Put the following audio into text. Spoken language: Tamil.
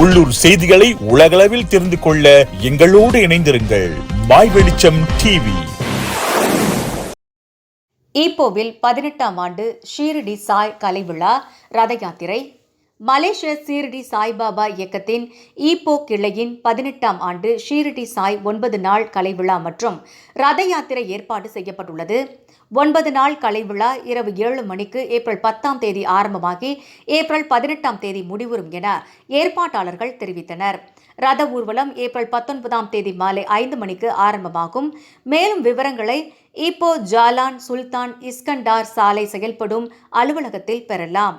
உள்ளூர் செய்திகளை உலகளவில் தெரிந்து கொள்ள எங்களோடு இணைந்திருங்கள். மாய் வெளிச்சம் டிவி ஈப்போவில் பதினெட்டாம் ஆண்டு ஷீரடி சாய் கலை விழா ரத யாத்திரை மலேசிய சீரடி சாய்பாபா இயக்கத்தின் ஈப்போ கிளையின் பதினெட்டாம் ஆண்டு ஷீரடி சாய் ஒன்பது நாள் கலை விழா மற்றும் ரத யாத்திரை ஏற்பாடு செய்யப்பட்டுள்ளது. ஒன்பது நாள் கலை விழா இரவு ஏழு மணிக்கு ஏப்ரல் பத்தாம் தேதி ஆரம்பமாகி ஏப்ரல் பதினெட்டாம் தேதி முடிவுறும் என ஏற்பாட்டாளர்கள் தெரிவித்தனர். ரத ஊர்வலம் ஏப்ரல் பத்தொன்பதாம் தேதி மாலை ஐந்து மணிக்கு ஆரம்பமாகும். மேலும் விவரங்களை இப்போ ஜாலான் சுல்தான் இஸ்கண்டார் சாலை செயல்படும் அலுவலகத்தில் பெறலாம்.